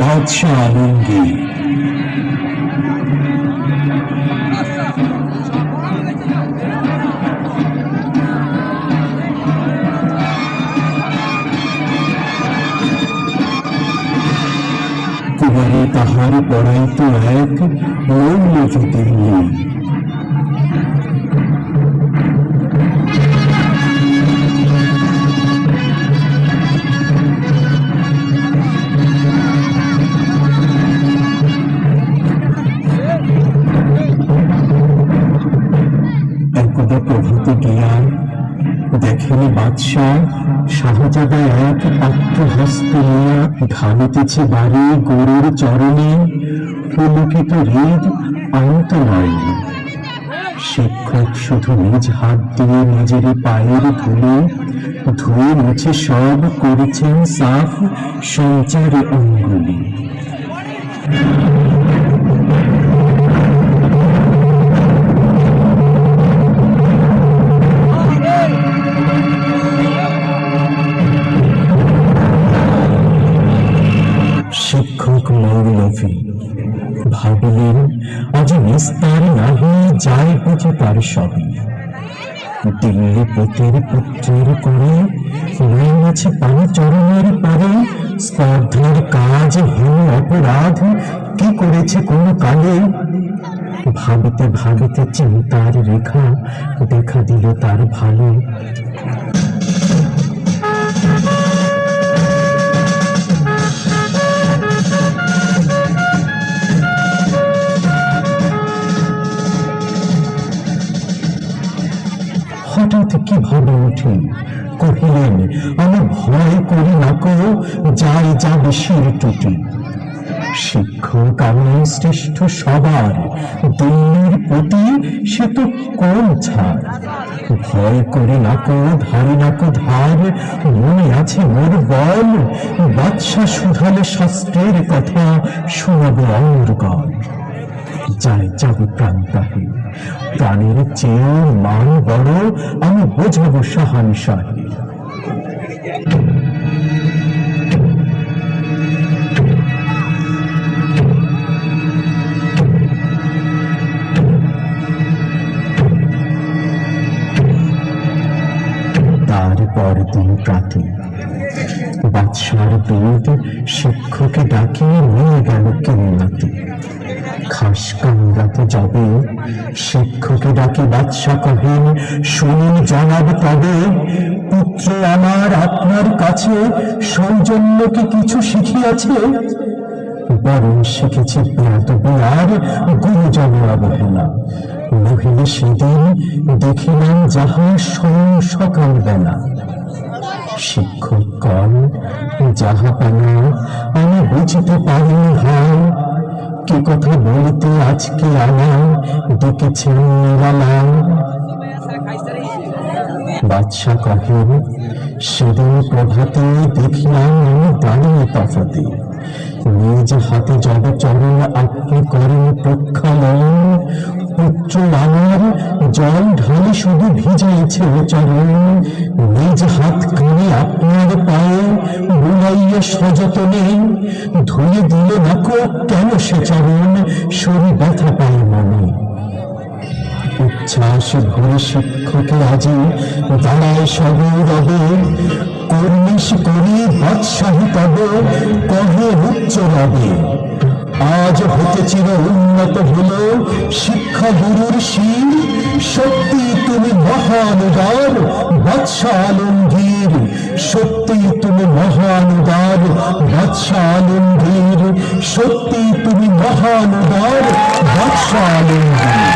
বাদশাহ আলমগীর। কুমারী তাহার পড়াইত এক মৌল জ্যোতির্লিঙ্গ দেখেন বাদশাহ শাহজাদা এক পাত্র হস্তে নিয়া ঢালিতেছে বাড়ি গরুর চরণে, পুলকিত হৃদ অন্ত নয় শিক্ষক শুধু নিজ হাত দিয়ে নিজের পায়ের ধুলে ধুয়ে মুছে সব করেছেন সাফ সঞ্চারে অঙ্গুলি। শিক্ষক মৌলভী ভাবিলেন, আজ নিস্তার নাহি যায় বুঝে তার সবই। দিল্লি পতির পুত্রের করে আছে পানি চরণের পরে, স্পর্ধার কাজ, হীন অপরাধ, কি করেছে কোন কালে? ভাবিতে ভাবিতে চিন্তার রেখা দেখা দিল তার ভালো। কীভাবে উঠে কহিলেন, আমি ভয় করি না কো যাই যাবে শির টুটি। শিক্ষক আমি শ্রেষ্ঠ সবার, দিল্লির প্রতি সে তো কোন ছাড়। ভয় করি না কো ধারি না কো ধার, মনে আছে মোর বল বাদশা শুধালে শাস্ত্রের কথা শোনাবে অমর গল যায় যাবে প্রাণ তাহে প্রাণের চেয়েও মান বড় আমি বোঝাবো সাহান সাহে তারপর দিন প্রাতে বাদশার দুধ শিক্ষকে ডাকিয়ে নিয়ে গেল কেন্নাতে খাস কামড়াতে যাবে, শিক্ষকে ডাকি বাদশা কহেন, শুনুন জনাব তবে, পুত্র আমার আপনার কাছে সৌজন্য কি কিছু শিখিয়াছে? বরং শিখেছে বেয়াদবি আর গুরুজন অবহেলা। নহিলে সেদিন দেখিলাম যাহা সকাল বেলা শিক্ষক কন যাহা পানা আমি বুঝিতে পারি হাই কি কথা বলতে আজকে আনা ডেকেছেন নিরালা বাদশাহ কহেন সেদিন প্রভাতে দেখিলাম আমি দাঁড়িয়ে তফাতে। নিজ হাতে জব চরণ আপনি করেন প্রক্ষালন পুত্র আমার জল ঢালে শুধু ভিজাইছে চরণ নিজ হাত কানে আপনার পায়ে বুলাইয়া সযতনে ধুয়ে দিলে নাকো কেন সে চরণ, শরীর ব্যথা পায় মনে। উচ্ছ্বাস ভরে শিক্ষকে আজি দাঁড়ায় সগৌরবে কর্নিশ করি বাদশাহী তবে, কহে উচ্চ রবে। আজ হতে চির উন্নত হল শিক্ষা গুরুর শির। সত্যি তুমি মহান উদার বাদশাহ আলমগীর সত্যি তুমি মহান উদার আলমগীর সত্যি তুমি মহান উদার আলমগীর